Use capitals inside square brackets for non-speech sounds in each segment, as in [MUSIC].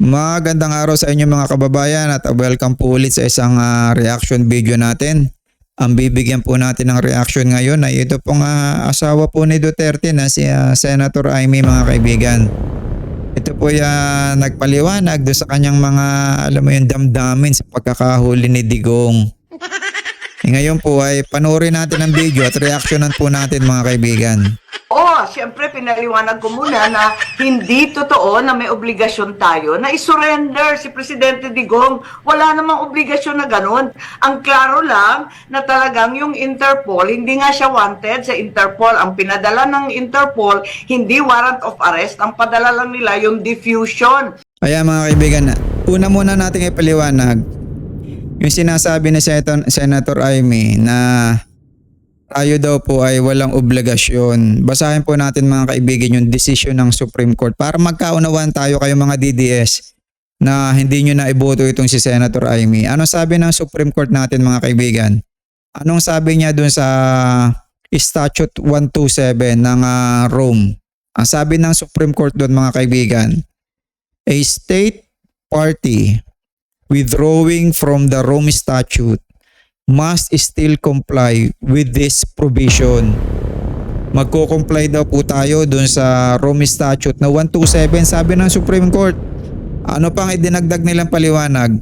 Magandang araw sa inyo mga kababayan at welcome po ulit sa isang ah, reaction video natin. Ang bibigyan po natin ng reaction ngayon ay ito pong ah, asawa po ni Duterte na si ah, Senator Amy mga kaibigan. Ito po yung nagpaliwanag do sa kanyang mga alam mo yung damdamin sa pagkakahuli ni Digong. Ngayon po ay panoorin natin ang video at reactionan po natin mga kaibigan. Oo, siyempre pinaliwanag ko muna na hindi totoo na may obligasyon tayo na isurrender si Presidente Digong. Wala namang obligasyon na ganun. Ang klaro lang na talagang yung Interpol, hindi nga siya wanted sa Interpol. Ang pinadala ng Interpol, hindi warrant of arrest. Ang padala lang nila yung diffusion. Kaya mga kaibigan, una muna natin ipaliwanag yung sinasabi ni Senator, Senator Amy na tayo daw po ay walang obligasyon. Basahin po natin mga kaibigan yung decision ng Supreme Court para magkaunawaan tayo kayo mga DDS na hindi nyo na iboto itong si Senator Amy. Ano sabi ng Supreme Court natin mga kaibigan? Anong sabi niya dun sa Statute 127 ng ah, Rome? Ang sabi ng Supreme Court doon mga kaibigan, a state party withdrawing from the Rome Statute must still comply with this provision. Magko-comply daw po tayo dun sa Rome Statute na 127 sabi ng Supreme Court. Ano pang idinagdag nilang paliwanag?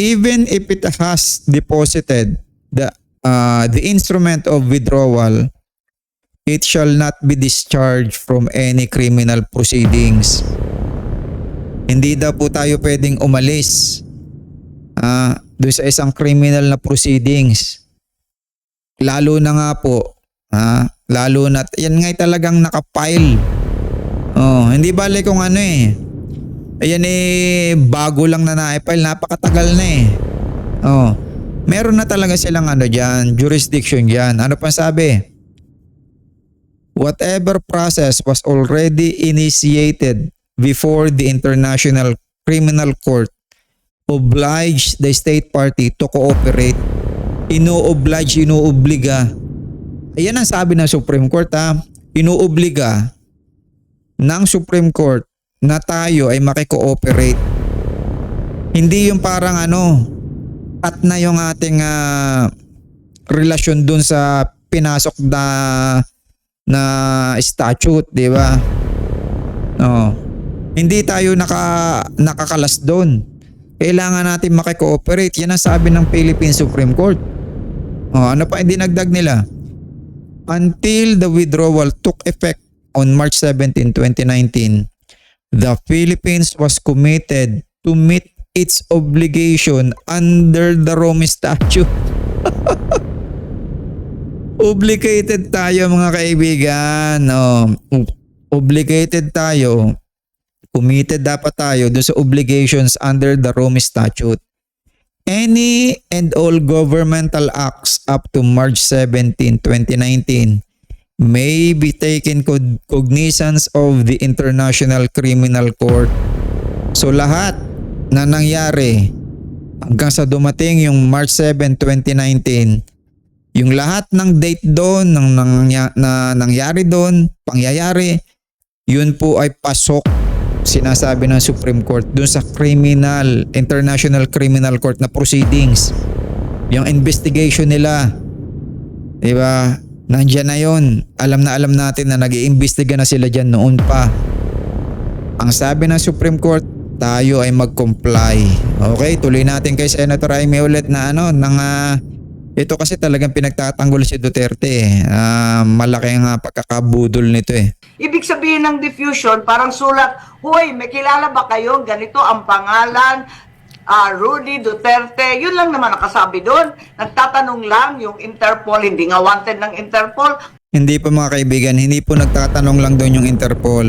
Even if it has deposited the uh, the instrument of withdrawal, it shall not be discharged from any criminal proceedings. Hindi daw po tayo pwedeng umalis ah doon sa isang criminal na proceedings. Lalo na nga po, ah, lalo na, yan nga'y talagang nakapile. Oh, hindi bale kung ano eh. Ayan eh, bago lang na na-file, napakatagal na eh. Oh, meron na talaga silang ano dyan, jurisdiction dyan. Ano pa sabi? Whatever process was already initiated before the International Criminal Court oblige the state party to cooperate. Ino-oblige, ino-obliga. Ayan ang sabi ng Supreme Court ha. Ino-obliga ng Supreme Court na tayo ay makikooperate. Hindi yung parang ano, at na yung ating ah, relasyon dun sa pinasok na na statute, di ba? Oh. Hindi tayo naka nakakalas doon kailangan natin makikooperate. Yan ang sabi ng Philippine Supreme Court. Oh, ano pa hindi nagdag nila? Until the withdrawal took effect on March 17, 2019, the Philippines was committed to meet its obligation under the Rome Statute. [LAUGHS] Obligated tayo mga kaibigan. Oh, obligated tayo committed dapat tayo dun sa obligations under the Rome Statute. Any and all governmental acts up to March 17, 2019 may be taken cognizance of the International Criminal Court. So lahat na nangyari hanggang sa dumating yung March 7, 2019, yung lahat ng date doon, ng, ng, na nangyari doon, pangyayari, yun po ay pasok sinasabi ng Supreme Court dun sa criminal, International Criminal Court na proceedings. Yung investigation nila. 'Di ba? Nandiyan na 'yon. Alam na alam natin na nag-iimbestiga na sila diyan noon pa. Ang sabi ng Supreme Court, tayo ay mag-comply. Okay, tuloy natin kay Senator Jaime ulit na ano, ng uh, ito kasi talagang pinagtatanggol si Duterte eh. Uh, malaki ang uh, pagkakabudol nito eh. Ibig sabihin ng diffusion, parang sulat, Hoy, may kilala ba kayo? Ganito ang pangalan, uh, Rudy Duterte. Yun lang naman nakasabi doon. Nagtatanong lang yung Interpol, hindi nga wanted ng Interpol. Hindi po mga kaibigan, hindi po nagtatanong lang doon yung Interpol.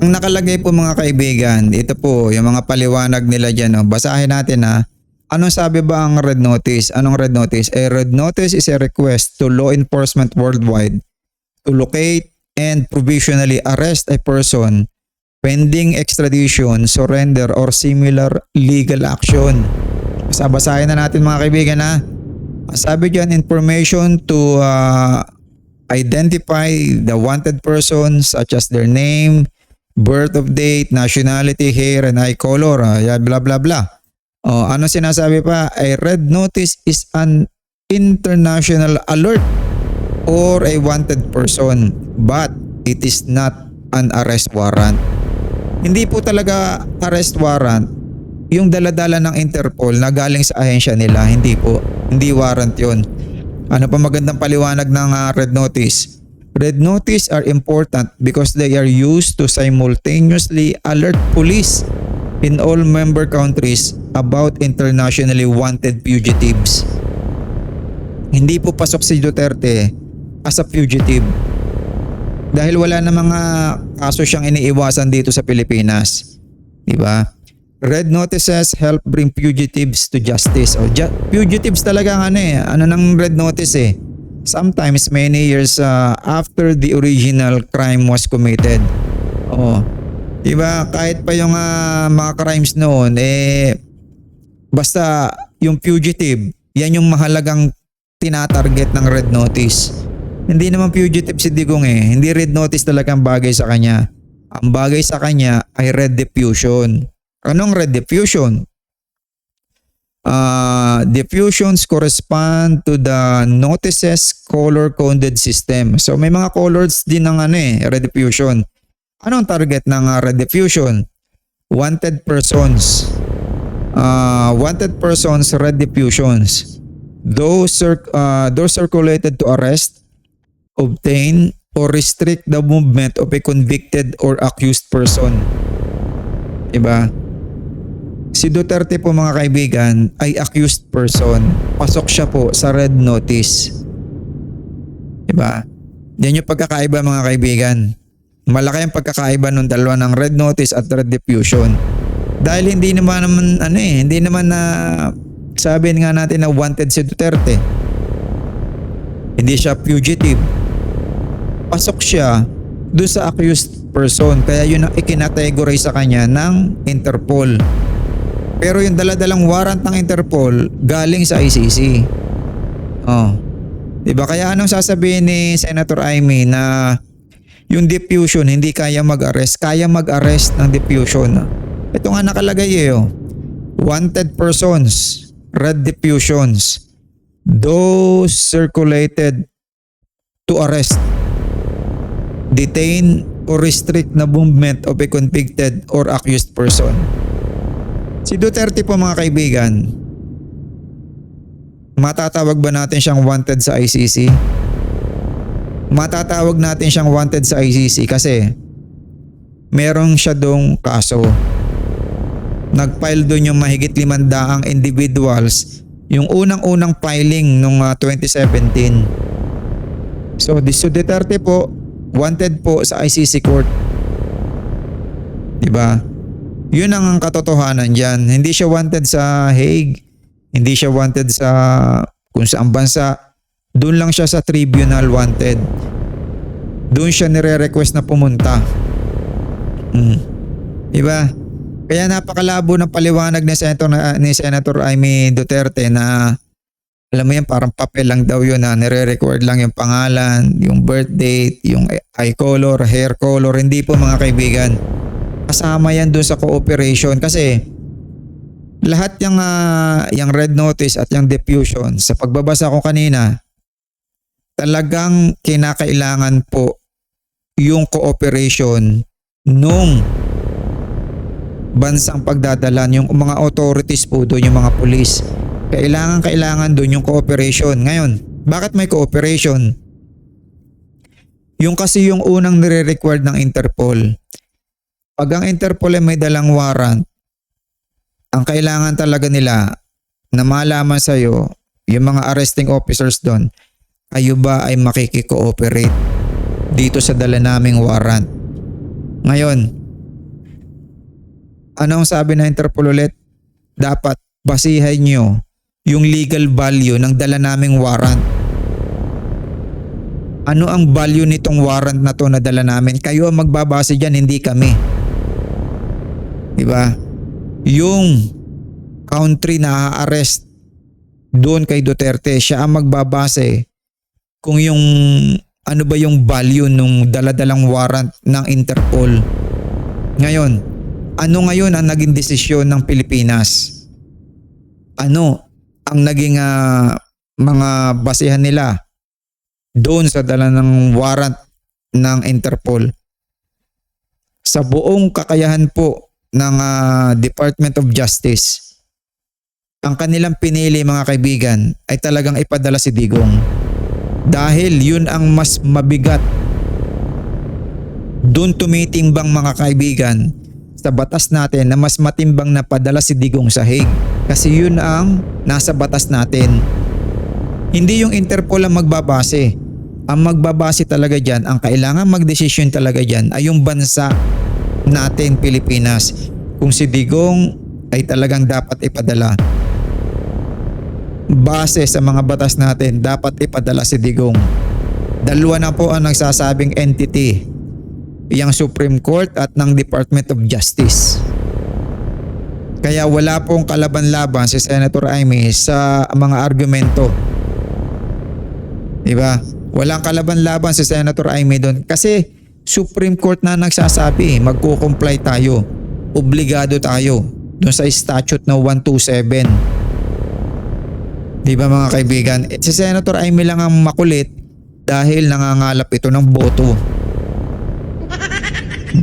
Ang nakalagay po mga kaibigan, ito po, yung mga paliwanag nila dyan. Oh. Basahin natin ha. Anong sabi ba ang red notice? Anong red notice? A red notice is a request to law enforcement worldwide to locate and provisionally arrest a person pending extradition, surrender, or similar legal action. Basabasahin na natin mga kaibigan ha. Sabi dyan, information to uh, identify the wanted person such as their name, birth of date, nationality, hair, and eye color, yan, blah blah blah. Oh, ano sinasabi pa? A red notice is an international alert or a wanted person but it is not an arrest warrant. Hindi po talaga arrest warrant yung daladala ng Interpol na galing sa ahensya nila. Hindi po. Hindi warrant yon. Ano pa magandang paliwanag ng ah, red notice? Red notice are important because they are used to simultaneously alert police in all member countries about internationally wanted fugitives. Hindi po pasok si Duterte as a fugitive dahil wala na mga kaso siyang iniiwasan dito sa Pilipinas. Di ba? Red notices help bring fugitives to justice. O, ju- fugitives talaga ang ano eh. Ano ng red notice eh. Sometimes many years uh, after the original crime was committed. Oo. Di ba? Kahit pa yung ah, mga crimes noon, eh, basta yung fugitive, yan yung mahalagang tinatarget ng red notice. Hindi naman fugitive si Digong eh. Hindi red notice talaga ang bagay sa kanya. Ang bagay sa kanya ay red diffusion. Anong red diffusion? Uh, diffusions correspond to the notices color coded system. So may mga colors din ng ano eh, red diffusion. Anong target ng uh, red diffusion? Wanted persons. Uh, wanted persons red diffusions. Those, cir- uh, those circulated to arrest, obtain, or restrict the movement of a convicted or accused person. Diba? Si Duterte po mga kaibigan ay accused person. Pasok siya po sa red notice. Diba? Yan yung pagkakaiba mga kaibigan. Malaki ang pagkakaiba ng dalawa ng red notice at red diffusion. Dahil hindi naman naman ano eh, hindi naman na sabi nga natin na wanted si Duterte. Hindi siya fugitive. Pasok siya doon sa accused person. Kaya yun ang ikinategorize sa kanya ng Interpol. Pero yung daladalang warrant ng Interpol galing sa ICC. Oh. 'Di ba? Kaya anong sasabihin ni Senator Amy na yung diffusion hindi kaya mag-arrest, kaya mag-arrest ng diffusion. Ito nga nakalagay eh. Oh. Wanted persons, red diffusions, those circulated to arrest, detain or restrict na movement of a convicted or accused person. Si Duterte po mga kaibigan, matatawag ba natin siyang wanted sa ICC? Matatawag natin siyang wanted sa ICC kasi merong siya dong kaso. Nag-file doon yung mahigit limandaang individuals yung unang-unang filing nung ah, 2017. So, di si Duterte po, wanted po sa ICC court. Diba? Yun ang katotohanan dyan. Hindi siya wanted sa Hague. Hindi siya wanted sa kung saan bansa. Doon lang siya sa tribunal wanted. Doon siya nire-request na pumunta. Mm. Diba? Kaya napakalabo ng paliwanag ni Senator, ni Senator Amy Duterte na alam mo yan parang papel lang daw yun na nire-record lang yung pangalan, yung birth date, yung eye color, hair color. Hindi po mga kaibigan kasama yan doon sa cooperation kasi lahat yung, ah, yung red notice at yung diffusion sa pagbabasa ko kanina talagang kinakailangan po yung cooperation nung bansang pagdadalan yung mga authorities po doon yung mga police. Kailangan kailangan doon yung cooperation. Ngayon bakit may cooperation? Yung kasi yung unang nire-required ng Interpol. Pag ang Interpol ay may dalang warrant, ang kailangan talaga nila na malaman sa iyo yung mga arresting officers doon, kayo ba ay makikikooperate dito sa dala naming warrant? Ngayon, anong sabi ng Interpol ulit? Dapat basihan nyo yung legal value ng dala naming warrant. Ano ang value nitong warrant na to na dala namin? Kayo ang magbabase dyan, hindi kami. 'di ba? Yung country na arrest doon kay Duterte, siya ang magbabase kung yung ano ba yung value nung daladalang warrant ng Interpol. Ngayon, ano ngayon ang naging desisyon ng Pilipinas? Ano ang naging ah, mga basehan nila doon sa dala ng warrant ng Interpol? Sa buong kakayahan po ng ah, Department of Justice, ang kanilang pinili mga kaibigan ay talagang ipadala si Digong. Dahil yun ang mas mabigat doon tumitimbang mga kaibigan sa batas natin na mas matimbang na padala si Digong sa Hague. Kasi yun ang nasa batas natin. Hindi yung Interpol ang magbabase. Ang magbabase talaga dyan, ang kailangan magdesisyon talaga dyan ay yung bansa natin Pilipinas. Kung si Digong ay talagang dapat ipadala. Base sa mga batas natin, dapat ipadala si Digong. Dalawa na po ang nagsasabing entity yung Supreme Court at ng Department of Justice. Kaya wala pong kalaban-laban si Senator Amy sa mga argumento. Diba? Walang kalaban-laban si Senator Amy doon kasi Supreme Court na nagsasabi magko-comply tayo. Obligado tayo doon sa statute na 127. Di ba mga kaibigan? Eh, Si Senator Amy lang ang makulit dahil nangangalap ito ng boto.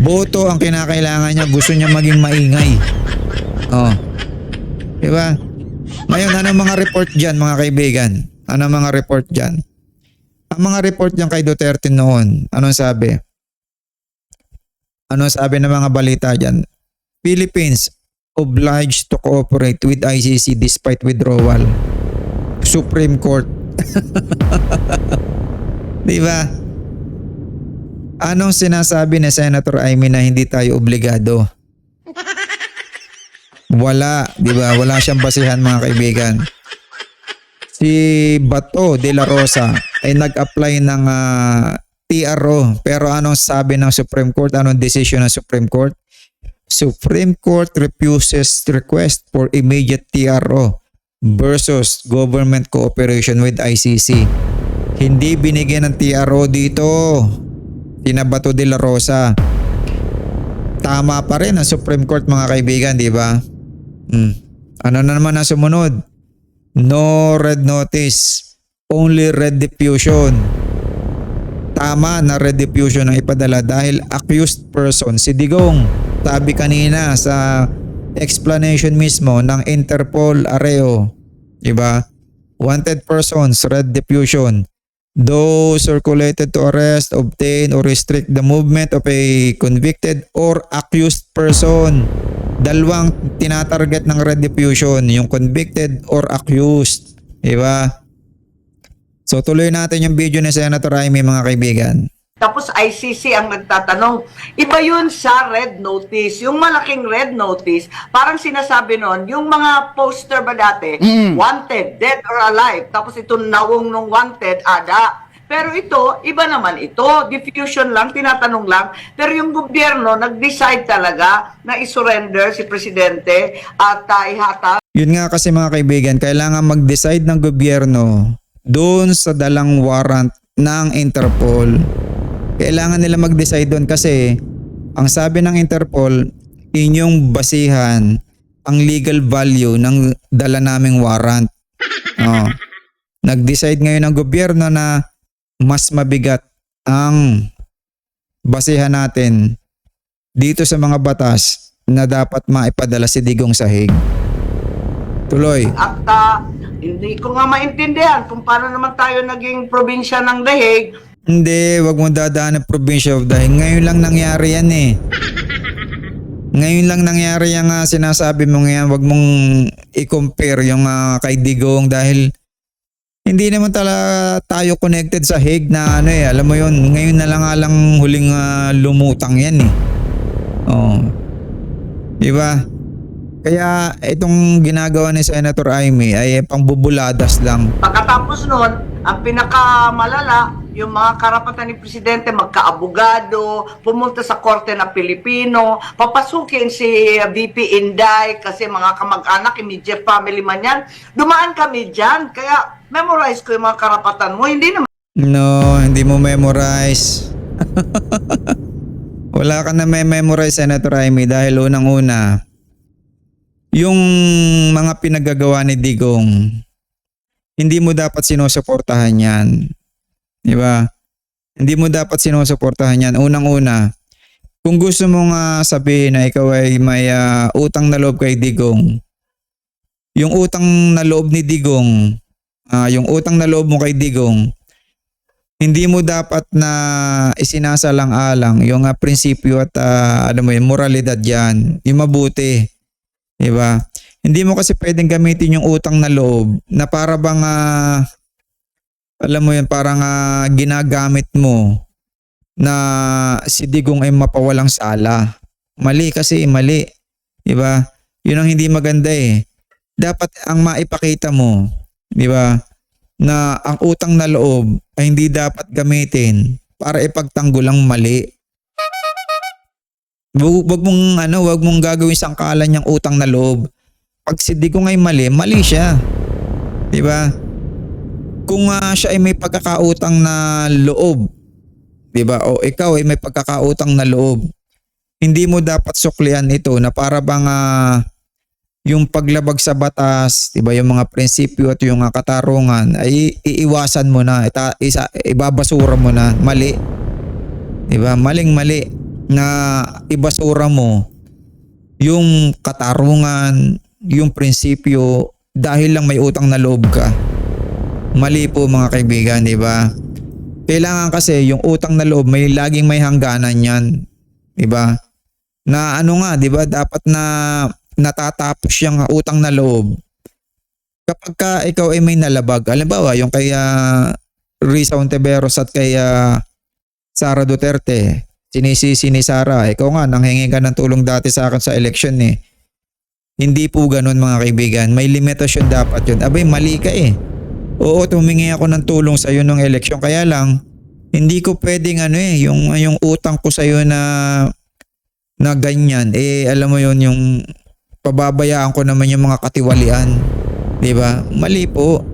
Boto ang kinakailangan niya. Gusto niya maging maingay. Oh. Di ba? Ngayon, ano mga report dyan mga kaibigan? Ano mga report dyan? Ang mga report dyan kay Duterte noon, anong sabi? Ano sabi ng mga balita dyan? Philippines obliged to cooperate with ICC despite withdrawal. Supreme Court. [LAUGHS] Di ba? Anong sinasabi ni Senator Amy na hindi tayo obligado? Wala, di ba? Wala siyang basihan mga kaibigan. Si Bato de la Rosa ay nag-apply ng ah, TRO. Pero anong sabi ng Supreme Court? Anong decision ng Supreme Court? Supreme Court refuses request for immediate TRO versus government cooperation with ICC. Hindi binigyan ng TRO dito. Tinabato de la Rosa. Tama pa rin ang Supreme Court mga kaibigan, di ba? Hmm. Ano na naman ang sumunod? No red notice. Only red diffusion. Tama na red diffusion ang ipadala dahil accused person si Digong. Sabi kanina sa explanation mismo ng Interpol Areo. Diba? Wanted persons, red diffusion. Those circulated to arrest, obtain, or restrict the movement of a convicted or accused person. Dalawang tinatarget ng red diffusion, yung convicted or accused. Diba? So tuloy natin yung video ni Senator Amy mga kaibigan. Tapos ICC ang nagtatanong. Iba yun sa red notice. Yung malaking red notice, parang sinasabi nun, yung mga poster ba dati, wanted, dead or alive. Tapos ito nawong nung wanted, ada. Pero ito, iba naman ito. Diffusion lang, tinatanong lang. Pero yung gobyerno, nag-decide talaga na isurrender si Presidente at uh, ihata Yun nga kasi mga kaibigan, kailangan mag-decide ng gobyerno doon sa dalang warrant ng Interpol. Kailangan nila mag-decide doon kasi ang sabi ng Interpol, inyong basihan ang legal value ng dala naming warrant. Oh. Nag-decide ngayon ng gobyerno na mas mabigat ang basihan natin dito sa mga batas na dapat maipadala si Digong sa Hague. Tuloy. At ah, hindi ko nga maintindihan kung paano naman tayo naging probinsya ng Dahig. Hindi, wag mo dadaan ng Provincia of Dahig. Ngayon lang nangyari yan eh. Ngayon lang nangyari yung ah, sinasabi mo ngayon. Wag mong i-compare yung ah, kay Digong dahil hindi naman talaga tayo connected sa Hague na ano eh. Alam mo yun, ngayon na lang lang huling ah, lumutang yan eh. Oh. Diba? Kaya itong ginagawa ni Senator Amy ay pangbubuladas lang. Pagkatapos nun, ang pinakamalala, yung mga karapatan ni Presidente magkaabogado, pumunta sa korte na Pilipino, papasukin si VP Inday kasi mga kamag-anak, immediate family man yan. Dumaan kami dyan, kaya memorize ko yung mga karapatan mo. Hindi naman No, hindi mo memorize. [LAUGHS] Wala ka na may memorize, Senator Amy, dahil unang-una, yung mga pinagagawa ni Digong, hindi mo dapat sinusuportahan yan. Di ba? Hindi mo dapat sinusuportahan yan. Unang-una, kung gusto mo nga sabihin na ikaw ay may ah, utang na loob kay Digong, yung utang na loob ni Digong, ah, yung utang na loob mo kay Digong, hindi mo dapat na isinasalang-alang yung ah, prinsipyo at ah, ano mo yun, moralidad yan. Yung mabuti. Di ba? Hindi mo kasi pwedeng gamitin yung utang na loob na para bang ah, alam mo yun, parang ah, ginagamit mo na si Digong ay mapawalang sala. Mali kasi, mali. Di ba? Yun ang hindi maganda eh. Dapat ang maipakita mo, di ba, na ang utang na loob ay hindi dapat gamitin para ipagtanggol ang mali. Wag, mong ano, wag mong gagawin sangkalan yung utang na loob. Pag si Digong ay mali, mali siya. 'Di ba? Kung ah, siya ay may pagkakautang na loob, 'di ba? O ikaw ay may pagkakautang na loob. Hindi mo dapat suklian ito na para bang ah, yung paglabag sa batas, 'di ba, yung mga prinsipyo at yung ah, katarungan ay iiwasan mo na, ita, isa, ibabasura mo na, mali. 'Di ba? Maling mali na ibasura mo yung katarungan, yung prinsipyo dahil lang may utang na loob ka. Mali po mga kaibigan, 'di ba? Kailangan kasi yung utang na loob may laging may hangganan 'yan. 'Di ba? Na ano nga, 'di ba? Dapat na natatapos yung utang na loob. Kapag ka ikaw ay may nalabag, halimbawa yung kay ah, Risa Ontiveros at kay ah, Sara Duterte, sinisisi ni Sara, ikaw nga nanghingi ka ng tulong dati sa akin sa election eh. Hindi po ganun mga kaibigan. May limitasyon dapat yun. Abay, mali ka eh. Oo, tumingi ako ng tulong sa iyo nung eleksyon. Kaya lang, hindi ko pwedeng ano eh, yung, yung utang ko sa iyo na na ganyan, eh alam mo yon yung pababayaan ko naman yung mga katiwalian. 'Di ba? Mali po.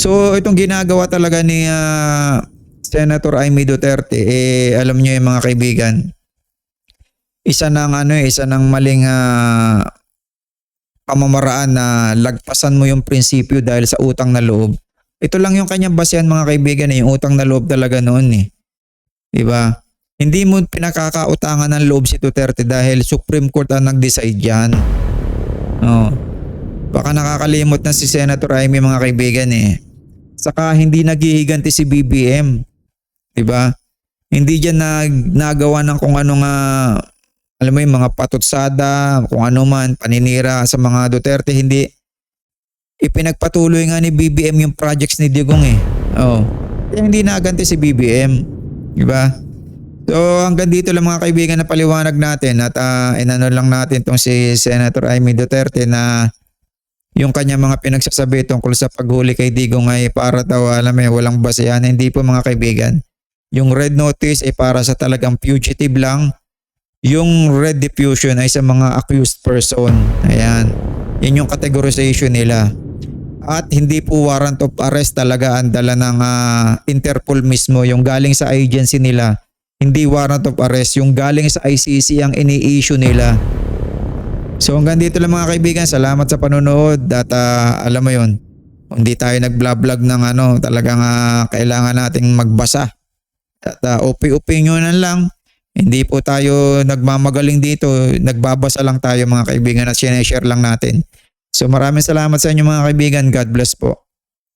So itong ginagawa talaga ni ah, Senator Amy Duterte, eh alam niyo yung mga kaibigan, isa ng ano eh, isa ng maling ah, pamamaraan na lagpasan mo yung prinsipyo dahil sa utang na loob. Ito lang yung kanyang basehan mga kaibigan eh, yung utang na loob talaga noon eh. 'Di ba? Hindi mo pinakakautangan ng loob si Duterte dahil Supreme Court ang nag-decide yan. Oh. Baka nakakalimot na si Senator Amy mga kaibigan eh. Saka hindi naghihiganti si BBM. 'Di ba? Hindi diyan nag nagawa ng kung ano nga alam mo yung mga patutsada, kung ano man, paninira sa mga Duterte, hindi ipinagpatuloy nga ni BBM yung projects ni Digong eh. Oh. Kaya hindi naganti si BBM. 'Di ba? So hanggang dito lang mga kaibigan na paliwanag natin at ah, inano lang natin tong si Senator Amy Duterte na yung kanya mga pinagsasabi tungkol sa paghuli kay Digong ay para daw alam yun, walang basehan. Hindi po mga kaibigan. Yung red notice ay para sa talagang fugitive lang. Yung red diffusion ay sa mga accused person. Ayan. Yan yung categorization nila. At hindi po warrant of arrest talaga ang dala ng ah, Interpol mismo. Yung galing sa agency nila. Hindi warrant of arrest. Yung galing sa ICC ang ini-issue nila. So hanggang dito lang mga kaibigan. Salamat sa panonood. At ah, alam mo yon hindi tayo nag-vlog ng ano, talagang ah, kailangan nating magbasa. At uh, opinionan lang. Hindi po tayo nagmamagaling dito. Nagbabasa lang tayo mga kaibigan at sineshare lang natin. So maraming salamat sa inyo mga kaibigan. God bless po.